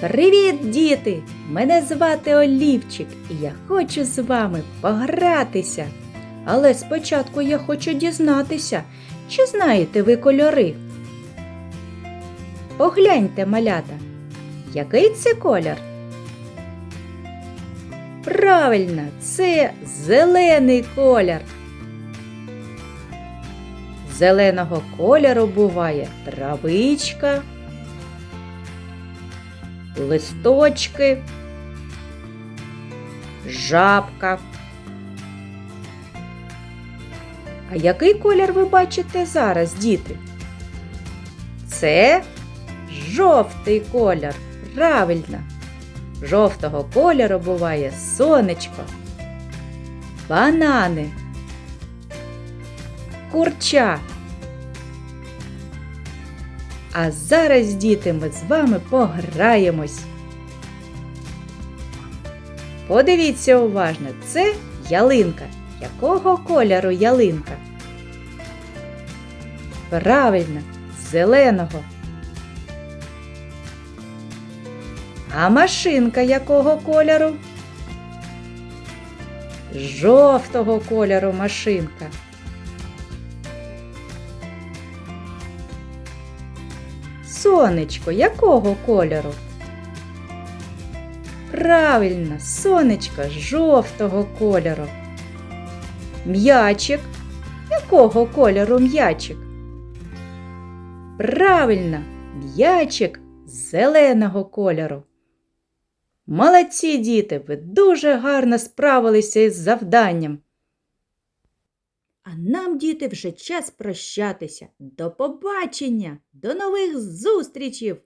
Привіт, діти! Мене звати Олівчик, і я хочу з вами погратися. Але спочатку я хочу дізнатися, чи знаєте ви кольори. Погляньте, малята, який це колір? Правильно, це зелений колір. Зеленого кольору буває травичка, листочки, жабка. А який колір ви бачите зараз, діти? Це жовтий колір. Правильно. Жовтого кольору буває сонечко, банани, курча. А зараз, діти, ми з вами пограємось. Подивіться уважно, це ялинка. Якого кольору ялинка? Правильно, зеленого. А машинка якого кольору? Жовтого кольору машинка. Сонечко якого кольору? Правильно, сонечко жовтого кольору. М'ячик. Якого кольору м'ячик? Правильно, м'ячик зеленого кольору. Молодці діти, ви дуже гарно справилися із завданням. А нам, діти, вже час прощатися. До побачення, до нових зустрічів!